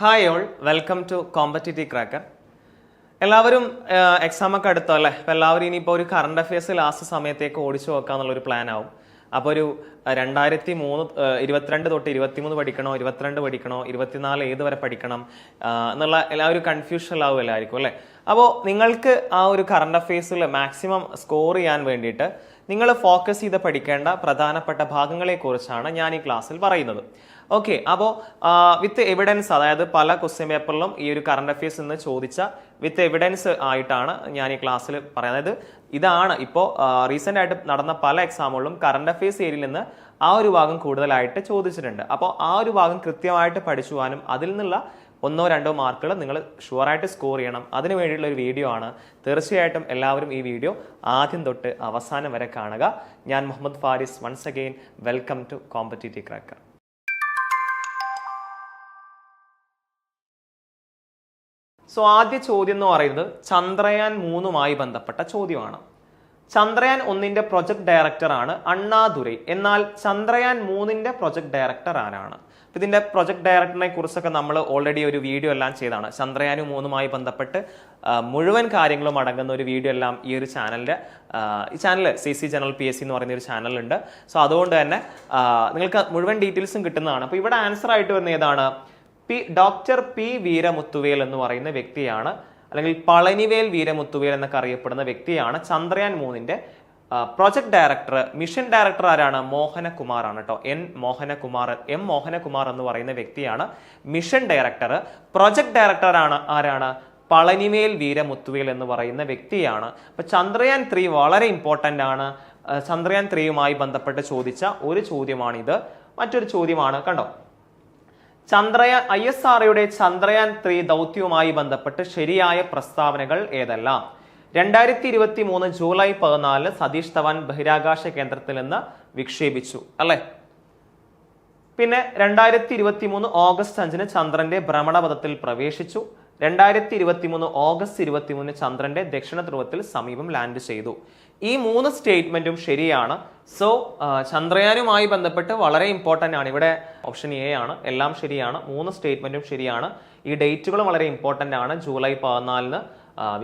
Hi all welcome to competitive cracker എല്ലാവരും exam ഒക്കെ അടുത്തോ അല്ലേ? അപ്പോൾ എല്ലാവരും ഇനിയിപ്പോൾ ഒരു കറണ്ട് അഫയേഴ്സ് ലാസ്റ്റ് സമയത്തേക്ക് ഓടിച്ചു നോക്കാന്നുള്ളൊരു പ്ലാൻ ആവും. അപ്പോൾ ഒരു രണ്ടായിരത്തി മൂന്ന് ഇരുപത്തിരണ്ട് തൊട്ട് ഇരുപത്തിമൂന്ന് പഠിക്കണോ ഇരുപത്തിരണ്ട് പഠിക്കണോ ഇരുപത്തിനാല് ഏത് വരെ പഠിക്കണം എന്നുള്ള എന്നുള്ള എല്ലാവരും കൺഫ്യൂഷൻ ആവും എല്ലാവർക്കും അല്ലേ? അപ്പോൾ നിങ്ങൾക്ക് ആ ഒരു കറണ്ട് അഫയേഴ്സിൽ മാക്സിമം സ്കോർ ചെയ്യാൻ വേണ്ടിയിട്ട് നിങ്ങൾ ഫോക്കസ് ചെയ്ത് പഠിക്കേണ്ട പ്രധാനപ്പെട്ട ഭാഗങ്ങളെക്കുറിച്ചാണ് ഞാൻ ഈ ക്ലാസ്സിൽ പറയുന്നത്. ഓക്കെ അപ്പോൾ വിത്ത് എവിഡൻസ് അതായത് പല ക്വസ്റ്റ്യൻ പേപ്പറിലും ഈ ഒരു കറണ്ട് അഫയേഴ്സ് നിന്ന് ചോദിച്ച വിത്ത് എവിഡൻസ് ആയിട്ടാണ് ഞാൻ ഈ ക്ലാസ്സിൽ പറയുന്നത്. അതായത് ഇതാണ് ഇപ്പോൾ റീസെന്റ് ആയിട്ട് നടന്ന പല എക്സാമുകളിലും കറണ്ട് അഫയേഴ്സ് ഏരിയയിൽ നിന്ന് ആ ഒരു ഭാഗം കൂടുതലായിട്ട് ചോദിച്ചിട്ടുണ്ട്. അപ്പോൾ ആ ഒരു ഭാഗം കൃത്യമായിട്ട് പഠിച്ചു അതിൽ നിന്നുള്ള ഒന്നോ രണ്ടോ മാർക്കുകൾ നിങ്ങൾ ഷുവറായിട്ട് സ്കോർ ചെയ്യണം. അതിനു വേണ്ടിയുള്ള ഒരു വീഡിയോ ആണ്. തീർച്ചയായിട്ടും എല്ലാവരും ഈ വീഡിയോ ആദ്യം തൊട്ട് അവസാനം വരെ കാണുക. ഞാൻ Muhammad Faris once again welcome to competitive cracker so ആദ്യ ചോദ്യം എന്ന് പറയുന്നത് ചന്ദ്രയാൻ മൂന്നുമായി ബന്ധപ്പെട്ട ചോദ്യമാണ്. ചന്ദ്രയാൻ ഒന്നിന്റെ പ്രൊജക്ട് ഡയറക്ടറാണ് അണ്ണാദുരൈ. എന്നാൽ ചന്ദ്രയാൻ മൂന്നിന്റെ പ്രൊജക്ട് ഡയറക്ടർ ആരാണ്? അപ്പൊ ഇതിന്റെ പ്രൊജക്ട് ഡയറക്ടറിനെ കുറിച്ചൊക്കെ നമ്മൾ ഓൾറെഡി ഒരു വീഡിയോ എല്ലാം ചെയ്താണ് ചന്ദ്രയാനു മൂന്നുമായി ബന്ധപ്പെട്ട് മുഴുവൻ കാര്യങ്ങളും അടങ്ങുന്ന ഒരു വീഡിയോ എല്ലാം ഈ ഒരു ചാനലിന്റെ ഈ channel C C general P S C എന്ന് പറയുന്ന ഒരു ചാനലുണ്ട്. സോ അതുകൊണ്ട് തന്നെ നിങ്ങൾക്ക് മുഴുവൻ ഡീറ്റെയിൽസും കിട്ടുന്നതാണ്. അപ്പോൾ ഇവിടെ ആൻസർ ആയിട്ട് വരുന്ന ഏതാണ്? പി ഡോക്ടർ പി വീരമുത്തുവേൽ എന്ന് പറയുന്ന വ്യക്തിയാണ് അല്ലെങ്കിൽ പളനിവേൽ വീരമുത്തുവേൽ എന്നൊക്കെ അറിയപ്പെടുന്ന വ്യക്തിയാണ് ചന്ദ്രയാൻ മൂന്നിന്റെ പ്രൊജക്ട് ഡയറക്ടർ മിഷൻ ഡയറക്ടർ ആരാണ്? മോഹനകുമാർ ആണ് കേട്ടോ എൻ മോഹനകുമാർ എം മോഹനകുമാർ എന്ന് പറയുന്ന വ്യക്തിയാണ് മിഷൻ ഡയറക്ടർ പ്രൊജക്ട് ഡയറക്ടർ ആണ് ആരാണ്? പളനിമേൽ വീരമുത്തുവേൽ എന്ന് പറയുന്ന വ്യക്തിയാണ്. അപ്പൊ ചന്ദ്രയാൻ ത്രീ വളരെ ഇമ്പോർട്ടന്റ് ആണ്. ചന്ദ്രയാൻ ത്രീയുമായി ബന്ധപ്പെട്ട് ചോദിച്ച ഒരു ചോദ്യമാണിത്. മറ്റൊരു ചോദ്യമാണ് കണ്ടോ? ചന്ദ്രയാൻ ഐ എസ് ആർഒയുടെ ചന്ദ്രയാൻ ത്രീ ദൗത്യവുമായി ബന്ധപ്പെട്ട് ശരിയായ പ്രസ്താവനകൾ ഏതെല്ലാം? രണ്ടായിരത്തി ഇരുപത്തി മൂന്ന് ജൂലൈ പതിനാലിന് സതീഷ് ധവാൻ ബഹിരാകാശ കേന്ദ്രത്തിൽ നിന്ന് വിക്ഷേപിച്ചു അല്ലെ? പിന്നെ രണ്ടായിരത്തി ഇരുപത്തി മൂന്ന് ഓഗസ്റ്റ് അഞ്ചിന് ചന്ദ്രന്റെ ഭ്രമണപഥത്തിൽ പ്രവേശിച്ചു. രണ്ടായിരത്തി ഇരുപത്തി മൂന്ന് ഓഗസ്റ്റ് ഇരുപത്തി മൂന്ന് ചന്ദ്രന്റെ ദക്ഷിണ ധ്രുവത്തിൽ സമീപം ലാൻഡ് ചെയ്തു. ഈ മൂന്ന് സ്റ്റേറ്റ്മെന്റും ശരിയാണ്. സോ ചന്ദ്രയാനുമായി ബന്ധപ്പെട്ട് വളരെ ഇമ്പോർട്ടന്റ് ആണ്. ഇവിടെ ഓപ്ഷൻ എ ആണ്. എല്ലാം ശരിയാണ്. മൂന്ന് സ്റ്റേറ്റ്മെന്റും ശരിയാണ്. ഈ ഡേറ്റുകളും വളരെ ഇമ്പോർട്ടന്റ് ആണ്. ജൂലൈ പതിനാലിന്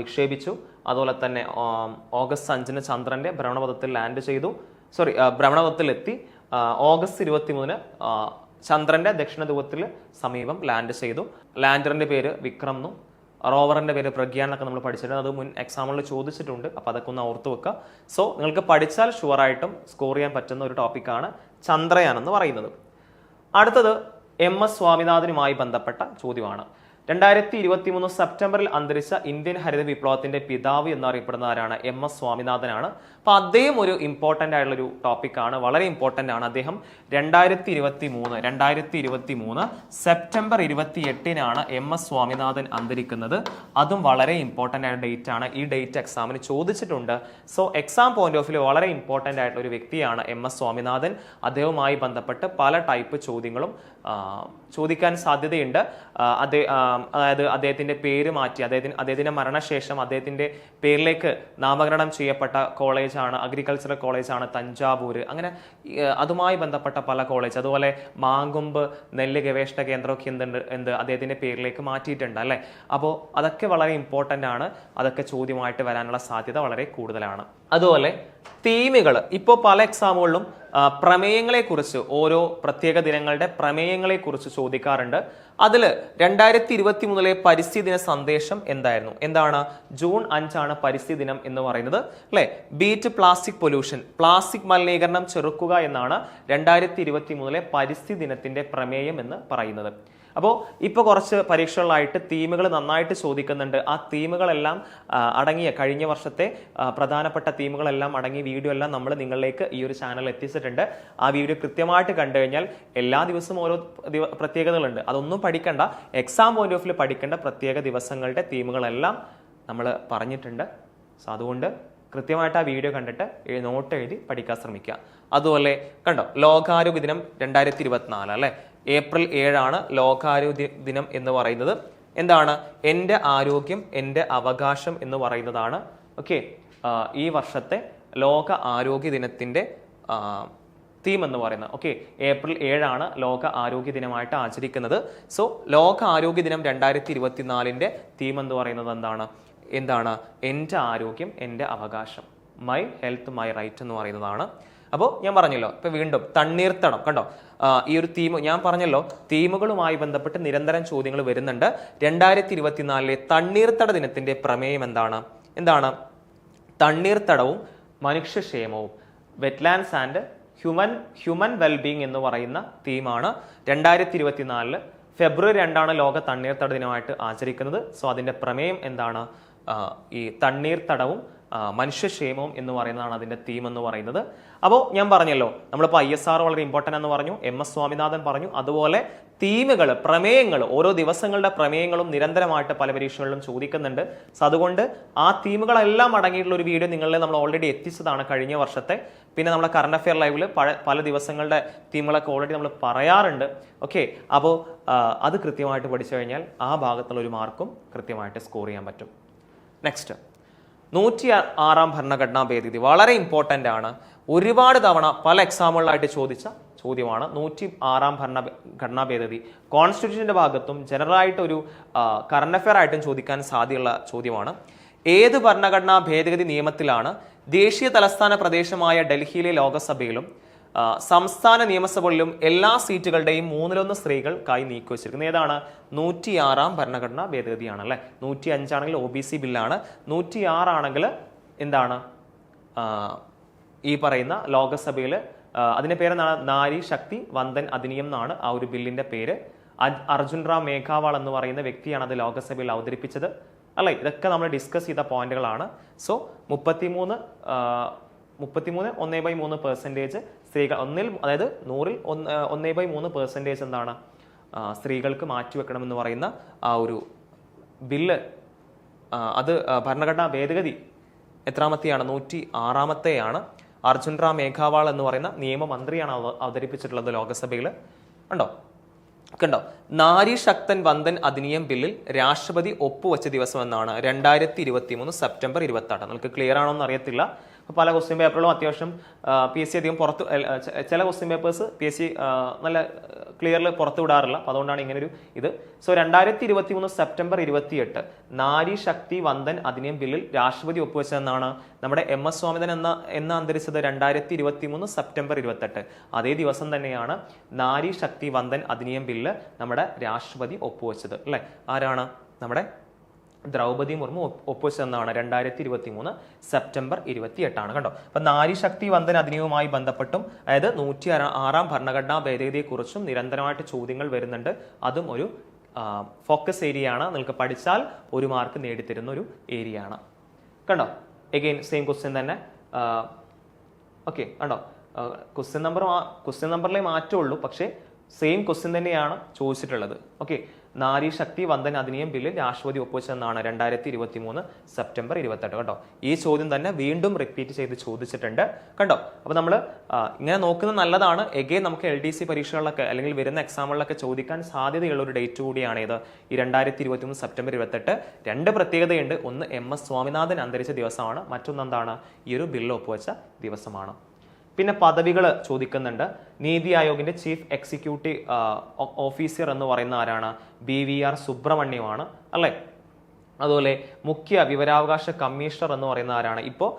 വിക്ഷേപിച്ചു. അതുപോലെ തന്നെ ഓഗസ്റ്റ് അഞ്ചിന് ചന്ദ്രന്റെ ഭ്രമണപഥത്തിൽ ലാൻഡ് ചെയ്തു. സോറി ഭ്രമണപഥത്തിൽ എത്തി ഓഗസ്റ്റ് ഇരുപത്തി മൂന്നിന് ചന്ദ്രന്റെ ദക്ഷിണ ധ്രുവത്തിൽ സമീപം ലാൻഡ് ചെയ്തു. ലാൻഡറിന്റെ പേര് വിക്രം എന്നും റോവറിന്റെ പേര് പ്രഗ്യാൻ എന്നൊക്കെ നമ്മൾ പഠിച്ചിട്ടുണ്ട്. അത് മുൻ എക്സാമിൽ ചോദിച്ചിട്ടുണ്ട്. അപ്പോൾ അതൊക്കെ ഒന്ന് ഓർത്ത് വെക്കുക സോ നിങ്ങൾക്ക് പഠിച്ചാൽ ഷുവറായിട്ടും സ്കോർ ചെയ്യാൻ പറ്റുന്ന ഒരു ടോപ്പിക്കാണ് ചന്ദ്രയാൻ എന്ന് പറയുന്നത്. അടുത്തത് എം എസ് സ്വാമിനാഥനുമായി ബന്ധപ്പെട്ട ചോദ്യമാണ്. രണ്ടായിരത്തി ഇരുപത്തി മൂന്ന് സെപ്റ്റംബറിൽ അന്തരിച്ച ഇന്ത്യൻ ഹരിത വിപ്ലവത്തിന്റെ പിതാവ് എന്നറിയപ്പെടുന്ന ആരാണ് എം എസ് സ്വാമിനാഥനാണ്. അപ്പൊ അദ്ദേഹം ഒരു ഇമ്പോർട്ടന്റ് ആയിട്ടുള്ള ഒരു ടോപ്പിക്കാണ് വളരെ ഇമ്പോർട്ടന്റ് ആണ് അദ്ദേഹം. രണ്ടായിരത്തി ഇരുപത്തി മൂന്ന് രണ്ടായിരത്തി ഇരുപത്തി മൂന്ന് സെപ്റ്റംബർ ഇരുപത്തി എട്ടിനാണ് എം എസ് സ്വാമിനാഥൻ അന്തരിക്കുന്നത്. അതും വളരെ ഇമ്പോർട്ടന്റ് ആയ ഡേറ്റ് ആണ്. ഈ ഡേറ്റ് എക്സാമിന് ചോദിച്ചിട്ടുണ്ട്. So exam point of view വളരെ ഇമ്പോർട്ടന്റ് ആയിട്ടുള്ള ഒരു വ്യക്തിയാണ് എം എസ് സ്വാമിനാഥൻ. അദ്ദേഹവുമായി ബന്ധപ്പെട്ട് പല ടൈപ്പ് ചോദ്യങ്ങളും ചോദിക്കാൻ സാധ്യതയുണ്ട്. അതേ അതായത് അദ്ദേഹത്തിന്റെ പേര് മാറ്റി അദ്ദേഹത്തിന് അദ്ദേഹത്തിന്റെ മരണശേഷം അദ്ദേഹത്തിന്റെ പേരിലേക്ക് നാമകരണം ചെയ്യപ്പെട്ട കോളേജാണ് അഗ്രികൾച്ചറൽ കോളേജാണ് തഞ്ചാവൂർ അങ്ങനെ അതുമായി ബന്ധപ്പെട്ട പല കോളേജ് അതുപോലെ മാങ്കൊമ്പ് നെല്ല് ഗവേഷണ കേന്ദ്രമൊക്കെ എന്തുണ്ട് എന്ത് അദ്ദേഹത്തിന്റെ പേരിലേക്ക് മാറ്റിയിട്ടുണ്ട് അല്ലേ? അപ്പോൾ അതൊക്കെ വളരെ ഇമ്പോർട്ടന്റ് ആണ്. അതൊക്കെ ചോദ്യമായിട്ട് വരാനുള്ള സാധ്യത വളരെ കൂടുതലാണ്. അതുപോലെ തീമുകൾ ഇപ്പോൾ പല എക്സാമുകളിലും പ്രമേയങ്ങളെക്കുറിച്ച് ഓരോ പ്രത്യേക ദിനങ്ങളുടെ പ്രമേയങ്ങളെക്കുറിച്ച് ചോദിക്കാറുണ്ട്. അതിൽ രണ്ടായിരത്തി ഇരുപത്തി മൂന്നിലെ പരിസ്ഥിതി ദിന സന്ദേശം എന്തായിരുന്നു? എന്താണ്? ജൂൺ അഞ്ചാണ് പരിസ്ഥിതി ദിനം എന്ന് പറയുന്നത്. അല്ലെ? ബീറ്റ് പ്ലാസ്റ്റിക് പൊല്യൂഷൻ പ്ലാസ്റ്റിക് മലിനീകരണം ചെറുക്കുക എന്നാണ് രണ്ടായിരത്തി ഇരുപത്തി മൂന്നിലെ പരിസ്ഥിതി ദിനത്തിന്റെ പ്രമേയം എന്ന് പറയുന്നത്. അപ്പോൾ ഇപ്പോൾ കുറച്ച് പരീക്ഷകളിലായിട്ട് തീമുകൾ നന്നായിട്ട് ചോദിക്കുന്നുണ്ട്. ആ തീമുകളെല്ലാം അടങ്ങിയ കഴിഞ്ഞ വർഷത്തെ പ്രധാനപ്പെട്ട തീമുകളെല്ലാം അടങ്ങിയ വീഡിയോ എല്ലാം നമ്മൾ നിങ്ങളിലേക്ക് ഈ ഒരു ചാനൽ എത്തിച്ചിട്ടുണ്ട്. ആ വീഡിയോ കൃത്യമായിട്ട് കണ്ടു കഴിഞ്ഞാൽ എല്ലാ ദിവസവും ഓരോ പ്രത്യേകതകളുണ്ട്. അതൊന്നും പഠിക്കണ്ട. എക്സാം പോയിന്റ് ഓഫ് വ്യൂ പഠിക്കേണ്ട പ്രത്യേക ദിവസങ്ങളുടെ തീമുകളെല്ലാം നമ്മൾ പറഞ്ഞിട്ടുണ്ട്. സോ അതുകൊണ്ട് കൃത്യമായിട്ട് ആ വീഡിയോ കണ്ടിട്ട് നോട്ട് എഴുതി പഠിക്കാൻ ശ്രമിക്കുക. അതുപോലെ കണ്ടോ ലോകാരോഗ്യ ദിനം രണ്ടായിരത്തി ഇരുപത്തിനാല് അല്ലെ? ഏപ്രിൽ ഏഴാണ് ലോകാരോഗ്യ ദിനം എന്ന് പറയുന്നത്. എന്താണ്? എന്റെ ആരോഗ്യം എന്റെ അവകാശം എന്ന് പറയുന്നതാണ്. ഓക്കെ. ഈ വർഷത്തെ ലോക ആരോഗ്യ ദിനത്തിന്റെ തീം എന്ന് പറയുന്നത്. ഓക്കെ. ഏപ്രിൽ ഏഴാണ് ലോക ആരോഗ്യ ദിനമായിട്ട് ആചരിക്കുന്നത്. സോ ലോക ആരോഗ്യ ദിനം രണ്ടായിരത്തി ഇരുപത്തിനാലിന്റെ തീം എന്ന് പറയുന്നത് എന്താണ്? എന്താണ്? എന്റെ ആരോഗ്യം എന്റെ അവകാശം. മൈ ഹെൽത്ത് മൈ റൈറ്റ് എന്ന് പറയുന്നതാണ്. അപ്പോൾ ഞാൻ പറഞ്ഞല്ലോ ഇപ്പൊ വീണ്ടും തണ്ണീർത്തടം കണ്ടോ? ഈ ഒരു തീം ഞാൻ പറഞ്ഞല്ലോ തീമുകളുമായി ബന്ധപ്പെട്ട് നിരന്തരം ചോദ്യങ്ങൾ വരുന്നുണ്ട്. രണ്ടായിരത്തി ഇരുപത്തിനാലിലെ തണ്ണീർത്തട ദിനത്തിന്റെ പ്രമേയം എന്താണ്? എന്താണ്? തണ്ണീർത്തടവും മനുഷ്യക്ഷേമവും wetlands and human human wellbeing എന്ന് പറയുന്ന തീമാണ്. രണ്ടായിരത്തി ഇരുപത്തിനാലിൽ ഫെബ്രുവരി രണ്ടാണ് ലോക തണ്ണീർത്തട ദിനമായിട്ട് ആചരിക്കുന്നത്. സോ അതിന്റെ പ്രമേയം എന്താണ്? ഈ തണ്ണീർത്തടവും ആ, മനുഷ്യക്ഷേമവും എന്ന് പറയുന്നതാണ് അതിന്റെ തീം എന്ന് പറയുന്നത്. അപ്പോൾ ഞാൻ പറഞ്ഞല്ലോ നമ്മളിപ്പോൾ ഐ എസ് ആർ വളരെ ഇമ്പോർട്ടന്റ് എന്ന് പറഞ്ഞു എം എസ് സ്വാമിനാഥൻ പറഞ്ഞു അതുപോലെ തീമുകൾ പ്രമേയങ്ങൾ ഓരോ ദിവസങ്ങളുടെ പ്രമേയങ്ങളും നിരന്തരമായിട്ട് പല പരീക്ഷകളിലും ചോദിക്കുന്നുണ്ട്. സോ അതുകൊണ്ട് ആ തീമുകളെല്ലാം അടങ്ങിയിട്ടുള്ള ഒരു വീഡിയോ നിങ്ങളെ നമ്മൾ ഓൾറെഡി എത്തിച്ചതാണ് കഴിഞ്ഞ വർഷത്തെ. പിന്നെ നമ്മുടെ കറണ്ട് അഫെയർ ലൈവിൽ പല പല ദിവസങ്ങളുടെ തീമുകളൊക്കെ ഓൾറെഡി നമ്മൾ പറയാറുണ്ട്. ഓക്കെ അപ്പോൾ അത് കൃത്യമായിട്ട് പഠിച്ചു കഴിഞ്ഞാൽ ആ ഭാഗത്തുള്ള ഒരു മാർക്കും കൃത്യമായിട്ട് സ്കോർ ചെയ്യാൻ പറ്റും. നെക്സ്റ്റ് നൂറ്റി ആറാം ഭരണഘടനാ ഭേദഗതി. വളരെ ഇമ്പോർട്ടന്റ് ആണ്. ഒരുപാട് തവണ പല എക്സാമുകളിലായിട്ട് ചോദിച്ച ചോദ്യമാണ് നൂറ്റി ആറാം ഭരണ ഘടനാ ഭേദഗതി കോൺസ്റ്റിറ്റ്യൂഷന്റെ ഭാഗത്തും ജനറലായിട്ടൊരു കറണ്ട് അഫെയർ ആയിട്ടും ചോദിക്കാൻ സാധ്യതയുള്ള ചോദ്യമാണ്. ഏത് ഭരണഘടനാ ഭേദഗതി നിയമത്തിലാണ് ദേശീയ തലസ്ഥാന പ്രദേശമായ ഡൽഹിയിലെ ലോകസഭയിലും സംസ്ഥാന നിയമസഭകളിലും എല്ലാ സീറ്റുകളുടെയും മൂന്നിലൊന്ന് സ്ത്രീകൾക്കായി നീക്കി വെച്ചിരിക്കുന്നത് ഏതാണ്? നൂറ്റിയാറാം ഭരണഘടനാ ഭേദഗതിയാണ് അല്ലെ നൂറ്റി അഞ്ചാണെങ്കിൽ ഒ ബി സി ബില്ലാണ്. നൂറ്റി ആറാണെങ്കിൽ എന്താണ് ഈ പറയുന്ന ലോകസഭയിൽ അതിന്റെ പേരെന്താണ്? നാരി ശക്തി വന്ദൻ അധിനിയം എന്നാണ് ആ ഒരു ബില്ലിന്റെ പേര്. അർജുൻ റാം മേഘാവാൾ എന്ന് പറയുന്ന വ്യക്തിയാണ് അത് ലോകസഭയിൽ അവതരിപ്പിച്ചത്. അല്ലെ? ഇതൊക്കെ നമ്മൾ ഡിസ്കസ് ചെയ്ത പോയിന്റുകളാണ്. സോ മുപ്പത്തിമൂന്ന് മുപ്പത്തിമൂന്ന് ഒന്നേ ബൈ മൂന്ന് പെർസെന്റേജ് സ്ത്രീകൾ ഒന്നിൽ അതായത് നൂറിൽ ഒന്ന് ഒന്നേ ബൈ മൂന്ന് പെർസെന്റേജ് എന്താണ് സ്ത്രീകൾക്ക് മാറ്റിവെക്കണമെന്ന് പറയുന്ന ആ ഒരു ബില്ല് അത് ഭരണഘടനാ ഭേദഗതി എത്രാമത്തെയാണ്? നൂറ്റി ആറാമത്തെയാണ്. അർജുൻ റാം മേഘാവാൾ എന്ന് പറയുന്ന നിയമമന്ത്രിയാണ് അവ- അവതരിപ്പിച്ചിട്ടുള്ളത് ലോക്സഭയിൽ ഉണ്ടോ കണ്ടോ? നാരി ശക്തൻ വന്ദൻ അധിനിയം ബില്ലിൽ രാഷ്ട്രപതി ഒപ്പുവെച്ച ദിവസം എന്നാണ് രണ്ടായിരത്തി ഇരുപത്തി മൂന്ന് സെപ്റ്റംബർ ഇരുപത്തി ആറ് നിങ്ങൾക്ക് ക്ലിയർ ആണോ എന്ന് അറിയത്തില്ല. പല ക്വസ്റ്റ്യൻ പേപ്പറുകളും അത്യാവശ്യം പി എസ് സി അധികം പുറത്ത് ചില question papers P S C നല്ല ക്ലിയറിൽ പുറത്ത് വിടാറില്ല. അപ്പോൾ അതുകൊണ്ടാണ് ഇങ്ങനൊരു ഇത്. സോ രണ്ടായിരത്തി ഇരുപത്തി മൂന്ന് സെപ്റ്റംബർ ഇരുപത്തിയെട്ട് നാരി ശക്തി വന്ദൻ അധിനിയം ബില്ലിൽ രാഷ്ട്രപതി ഒപ്പുവെച്ചതെന്നാണ് നമ്മുടെ എം എസ് സ്വാമിനാഥൻ എന്ന എന്ന അന്തരിച്ചത് രണ്ടായിരത്തി ഇരുപത്തി മൂന്ന് സെപ്റ്റംബർ ഇരുപത്തെട്ട്. അതേ ദിവസം തന്നെയാണ് നാരി ശക്തി വന്ദൻ അധിനിയം ബില്ല് നമ്മുടെ രാഷ്ട്രപതി ഒപ്പുവെച്ചത്. അല്ലേ? ആരാണ്? നമ്മുടെ ദ്രൗപദി മുർമു ഒപ്പ് ഒപ്പുവെച്ചതെന്നാണ് രണ്ടായിരത്തി ഇരുപത്തി മൂന്ന് സെപ്റ്റംബർ ഇരുപത്തി എട്ടാണ് കണ്ടോ. അപ്പൊ നാരി ശക്തി വന്ദന അധിനിയവുമായി ബന്ധപ്പെട്ടും അതായത് നൂറ്റി ആറാം ഭരണഘടനാ ഭേദഗതിയെക്കുറിച്ചും നിരന്തരമായിട്ട് ചോദ്യങ്ങൾ വരുന്നുണ്ട്. അതും ഒരു ഫോക്കസ് ഏരിയ ആണ്. നിങ്ങൾക്ക് പഠിച്ചാൽ ഒരു മാർക്ക് നേടിത്തരുന്ന ഒരു ഏരിയ ആണ്. കണ്ടോ? എഗെയിൻ സെയിം ക്വസ്റ്റ്യൻ തന്നെ. ഓക്കെ കണ്ടോ? ക്വസ്റ്റ്യൻ നമ്പർ ക്വസ്റ്റ്യൻ നമ്പറിലേ മാറ്റമുള്ളൂ പക്ഷേ സെയിം ക്വസ്റ്റ്യൻ തന്നെയാണ് ചോദിച്ചിട്ടുള്ളത്. ഓക്കെ നാരി ശക്തി വന്ദൻ അധിനിയം ബില്ലിൽ രാഷ്ട്രപതി ഒപ്പുവെച്ചെന്നാണ് രണ്ടായിരത്തി ഇരുപത്തി മൂന്ന് സെപ്റ്റംബർ ഇരുപത്തെട്ട് കേട്ടോ ഈ ചോദ്യം തന്നെ വീണ്ടും റിപ്പീറ്റ് ചെയ്ത് ചോദിച്ചിട്ടുണ്ട് കണ്ടോ? അപ്പൊ നമ്മൾ ഇങ്ങനെ നോക്കുന്നത് നല്ലതാണ്. എഗെയിൻ നമുക്ക് എൽ ഡി സി പരീക്ഷകളിലൊക്കെ അല്ലെങ്കിൽ വരുന്ന എക്സാമുകളിലൊക്കെ ചോദിക്കാൻ സാധ്യതയുള്ള ഒരു ഡേറ്റ് കൂടിയാണ് ഇത്. ഈ രണ്ടായിരത്തി ഇരുപത്തി മൂന്ന് സെപ്റ്റംബർ ഇരുപത്തെട്ട്. രണ്ട് പ്രത്യേകതയുണ്ട്. ഒന്ന് എം എസ് സ്വാമിനാഥൻ അന്തരിച്ച ദിവസമാണ്. മറ്റൊന്ന് എന്താണ്? ഈ ഒരു ബില്ല് ഒപ്പുവെച്ച ദിവസമാണ്. പിന്നെ പദവികൾ ചോദിക്കുന്നുണ്ട്. നീതി ആയോഗിന്റെ ചീഫ് എക്സിക്യൂട്ടീവ് ഓഫീസർ എന്ന് പറയുന്ന ആരാണ്? ബി വി ആർ സുബ്രഹ്മണ്യമാണ് അല്ലേ? അതുപോലെ മുഖ്യ വിവരാവകാശ കമ്മീഷണർ എന്ന് പറയുന്ന ആരാണ്? ഇപ്പോൾ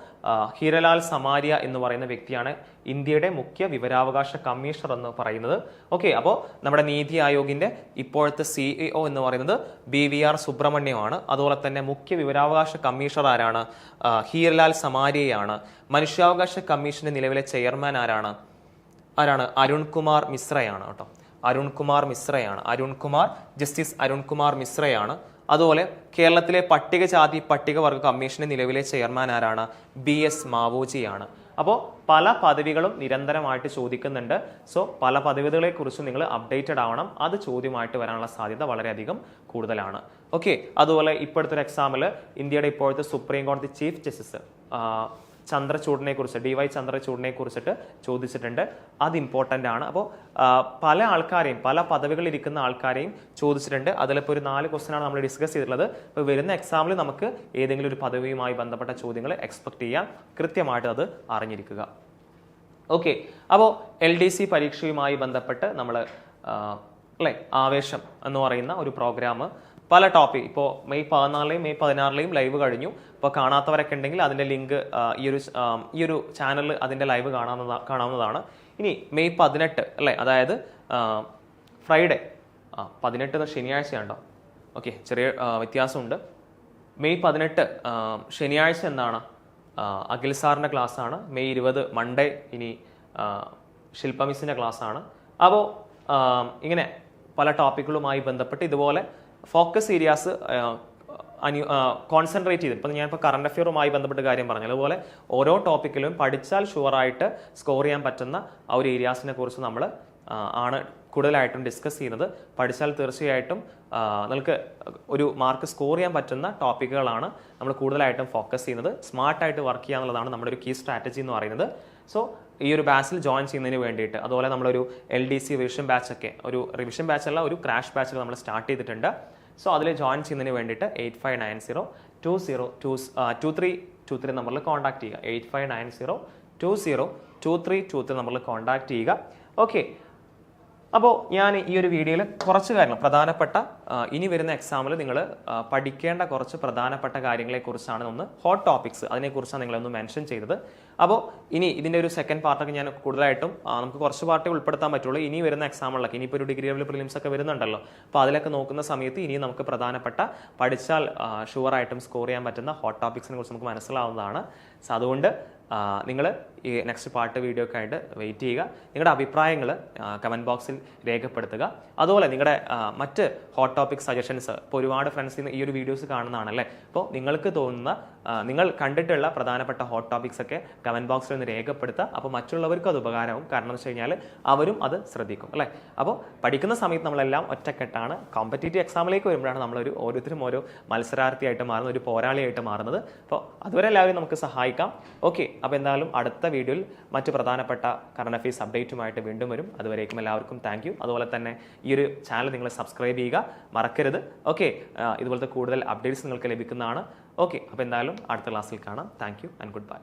ഹിരലാൽ സമാരിയ എന്ന് പറയുന്ന വ്യക്തിയാണ് ഇന്ത്യയുടെ മുഖ്യ വിവരാവകാശ കമ്മീഷണർ എന്ന് പറയുന്നത്. ഓക്കെ അപ്പോൾ നമ്മുടെ നീതി ആയോഗിന്റെ ഇപ്പോഴത്തെ സിഇഒ എന്ന് പറയുന്നത് ബി വി ആർ സുബ്രഹ്മണ്യമാണ് അതുപോലെ തന്നെ മുഖ്യ വിവരാവകാശ കമ്മീഷണർ ആരാണ്? ഹിരലാൽ ഹീരലാൽ സമാരിയയാണ്. മനുഷ്യാവകാശ കമ്മീഷന്റെ നിലവിലെ ചെയർമാൻ ആരാണ്? ആരാണ്? അരുൺകുമാർ മിശ്രയാണ് കേട്ടോ. അരുൺകുമാർ മിശ്രയാണ്. അരുൺകുമാർ ജസ്റ്റിസ് അരുൺകുമാർ മിശ്രയാണ്. അതുപോലെ കേരളത്തിലെ പട്ടികജാതി പട്ടികവർഗ കമ്മീഷന്റെ നിലവിലെ ചെയർമാൻ ആരാണ്? ബി എസ് മാവോജിയാണ്. അപ്പോൾ പല പദവികളും നിരന്തരമായിട്ട് ചോദിക്കുന്നുണ്ട്. സോ പല പദവികളെ കുറിച്ചും നിങ്ങൾ അപ്ഡേറ്റഡ് ആവണം. അത് ചോദ്യമായിട്ട് വരാനുള്ള സാധ്യത വളരെയധികം കൂടുതലാണ്. ഓക്കെ അതുപോലെ ഇപ്പോഴത്തെ ഒരു എക്സാമിൽ ഇന്ത്യയുടെ ഇപ്പോഴത്തെ സുപ്രീം കോടതി ചീഫ് ജസ്റ്റിസ് ചന്ദ്രചൂഡിനെ കുറിച്ച് ഡി വൈ ചന്ദ്രചൂഡിനെ കുറിച്ചിട്ട് ചോദിച്ചിട്ടുണ്ട്. അത് ഇമ്പോർട്ടന്റ് ആണ്. അപ്പോൾ പല ആൾക്കാരെയും പല പദവികളിൽ ഇരിക്കുന്ന ആൾക്കാരെയും ചോദിച്ചിട്ടുണ്ട്. അതിലിപ്പോൾ ഒരു നാല് ക്വസ്റ്റൻ ആണ് നമ്മൾ ഡിസ്കസ് ചെയ്തിട്ടുള്ളത്. അപ്പോൾ വരുന്ന എക്സാമിൽ നമുക്ക് ഏതെങ്കിലും ഒരു പദവിയുമായി ബന്ധപ്പെട്ട ചോദ്യങ്ങൾ എക്സ്പെക്ട് ചെയ്യാം. കൃത്യമായിട്ട് അത് അറിഞ്ഞിരിക്കുക. ഓക്കെ അപ്പോൾ എൽ ഡി സി പരീക്ഷയുമായി ബന്ധപ്പെട്ട് നമ്മൾ അല്ലേ ആവേശം എന്ന് പറയുന്ന ഒരു പ്രോഗ്രാം പല ടോപ്പിക് ഇപ്പോൾ മെയ് പതിനാലിലെയും മെയ് പതിനാറിലെയും ലൈവ് കഴിഞ്ഞു. ഇപ്പോൾ കാണാത്തവരൊക്കെ ഉണ്ടെങ്കിൽ അതിന്റെ ലിങ്ക് ഈ ഒരു ഈ ഒരു ചാനലിൽ അതിന്റെ ലൈവ് കാണാവുന്നതാ കാണാവുന്നതാണ്. ഇനി മെയ് പതിനെട്ട് അല്ലേ? അതായത് ഫ്രൈഡേ ആ പതിനെട്ട് ശനിയാഴ്ചയുണ്ടോ ഓക്കെ ചെറിയ വ്യത്യാസമുണ്ട്. മെയ് പതിനെട്ട് ശനിയാഴ്ച എന്താണ്? അഖിൽ സാറിന്റെ ക്ലാസ്സാണ്. മെയ് ഇരുപത് മൺഡേ ഇനി ശില്പമിസിന്റെ ക്ലാസ്സാണ്. അപ്പോൾ ഇങ്ങനെ പല ടോപ്പിക്കുകളുമായി ബന്ധപ്പെട്ട് ഇതുപോലെ ഫോക്കസ് ഏരിയാസ് അനു കോൺസെൻട്രേറ്റ് ചെയ്ത്. ഇപ്പം ഞാനിപ്പോൾ കറണ്ട് അഫെയറുമായി ബന്ധപ്പെട്ട് കാര്യം പറഞ്ഞു അതുപോലെ ഓരോ ടോപ്പിക്കിലും പഠിച്ചാൽ ഷുവറായിട്ട് സ്കോർ ചെയ്യാൻ പറ്റുന്ന ആ ഒരു ഏരിയാസിനെ കുറിച്ച് നമ്മൾ ആണ് കൂടുതലായിട്ടും ഡിസ്കസ് ചെയ്യുന്നത്. പഠിച്ചാൽ തീർച്ചയായിട്ടും നിങ്ങൾക്ക് ഒരു മാർക്ക് സ്കോർ ചെയ്യാൻ പറ്റുന്ന ടോപ്പിക്കുകളാണ് നമ്മൾ കൂടുതലായിട്ടും ഫോക്കസ് ചെയ്യുന്നത്. സ്മാർട്ടായിട്ട് വർക്ക് ചെയ്യുക എന്നുള്ളതാണ് നമ്മുടെ ഒരു കീ സ്ട്രാറ്റജി എന്ന് പറയുന്നത്. സോ ഈ ഒരു ബാച്ചിൽ ജോയിൻ ചെയ്യുന്നതിന് വേണ്ടിയിട്ട് അതുപോലെ നമ്മളൊരു എൽ ഡി സി റിവിഷൻ ബാച്ചൊക്കെ ഒരു റിവിഷൻ ബാച്ചല്ല ഒരു ക്രാഷ് ബാച്ചിൽ നമ്മൾ സ്റ്റാർട്ട് ചെയ്തിട്ടുണ്ട്. സോ അതിൽ ജോയിൻ ചെയ്യുന്നതിന് വേണ്ടിയിട്ട് eight five nine zero two zero two two three two three നമ്പറിൽ കോൺടാക്ട് ചെയ്യുക. Eight five nine zero two zero two three two three നമ്പറിൽ കോൺടാക്ട് ചെയ്യുക. ഓക്കെ അപ്പോൾ ഞാൻ ഈ ഒരു വീഡിയോയിൽ കുറച്ച് കാര്യങ്ങൾ പ്രധാനപ്പെട്ട ഇനി വരുന്ന എക്സാമിൽ നിങ്ങൾ പഠിക്കേണ്ട കുറച്ച് പ്രധാനപ്പെട്ട കാര്യങ്ങളെക്കുറിച്ചാണ് ഒന്ന് ഹോട്ട് ടോപ്പിക്സ് അതിനെക്കുറിച്ചാണ് നിങ്ങളൊന്ന് മെൻഷൻ ചെയ്തത്. അപ്പോൾ ഇനി ഇതിന്റെ ഒരു സെക്കൻഡ് പാർട്ടൊക്കെ ഞാൻ കൂടുതലായിട്ടും നമുക്ക് കുറച്ച് പാർട്ടേ ഉൾപ്പെടുത്താൻ പറ്റുള്ളൂ. ഇനി വരുന്ന എക്സാമുകളൊക്കെ ഇനിയിപ്പോൾ ഒരു ഡിഗ്രി ലെവൽ പ്രിലിംസ് ഒക്കെ വരുന്നുണ്ടല്ലോ. അപ്പോൾ അതിലൊക്കെ നോക്കുന്ന സമയത്ത് ഇനി നമുക്ക് പ്രധാനപ്പെട്ട പഠിച്ചാൽ ഷുവറായിട്ടും സ്കോർ ചെയ്യാൻ പറ്റുന്ന ഹോട്ട് ടോപ്പിക്സിനെ കുറിച്ച് നമുക്ക് മനസ്സിലാവുന്നതാണ്. സോ അതുകൊണ്ട് നിങ്ങൾ ഈ നെക്സ്റ്റ് പാട്ട് വീഡിയോ ഒക്കെ ആയിട്ട് വെയിറ്റ് ചെയ്യുക. നിങ്ങളുടെ അഭിപ്രായങ്ങൾ കമന്റ് ബോക്സിൽ രേഖപ്പെടുത്തുക. അതുപോലെ നിങ്ങളുടെ മറ്റ് ഹോട്ട് ടോപ്പിക് സജഷൻസ് ഇപ്പോൾ ഒരുപാട് ഫ്രണ്ട്സ് ഈ ഒരു വീഡിയോസ് കാണുന്നതാണല്ലേ? അപ്പോൾ നിങ്ങൾക്ക് തോന്നുന്ന നിങ്ങൾ കണ്ടിട്ടുള്ള പ്രധാനപ്പെട്ട ഹോട്ട് ടോപ്പിക്സ് ഒക്കെ കമന്റ് ബോക്സിൽ നിന്ന് രേഖപ്പെടുത്തുക. അപ്പോൾ മറ്റുള്ളവർക്കും അത് ഉപകാരവും കാരണം എന്ന് വെച്ച് കഴിഞ്ഞാൽ അവരും അത് ശ്രദ്ധിക്കും അല്ലേ? അപ്പോൾ പഠിക്കുന്ന സമയത്ത് നമ്മളെല്ലാം ഒറ്റക്കെട്ടാണ്. കോമ്പറ്റേറ്റീവ് എക്സാമിലേക്ക് വരുമ്പോഴാണ് നമ്മളൊരു ഓരോരുത്തരും ഓരോ മത്സരാർത്ഥിയായിട്ട് മാറുന്നത് ഒരു പോരാളിയായിട്ട് മാറുന്നത്. അപ്പോൾ അതുവരെ എല്ലാവരും നമുക്ക് സഹായിക്കാം. ഓക്കെ അപ്പോൾ എന്തായാലും അടുത്ത വീഡിയോയിൽ മറ്റ് പ്രധാനപ്പെട്ട കറണ്ട് അഫയേഴ്സ് അപ്ഡേറ്റുമായിട്ട് വീണ്ടും വരും. അതുവരേക്കും എല്ലാവർക്കും താങ്ക് യു അതുപോലെ തന്നെ ഈ ഒരു ചാനൽ നിങ്ങൾ സബ്സ്ക്രൈബ് ചെയ്യുക. മറക്കരുത്. ഓക്കെ ഇതുപോലത്തെ കൂടുതൽ അപ്ഡേറ്റ്സ് നിങ്ങൾക്ക് ലഭിക്കുന്നതാണ്. ഓക്കെ അപ്പോൾ എന്തായാലും അടുത്ത ക്ലാസ്സിൽ കാണാം. Thank you and goodbye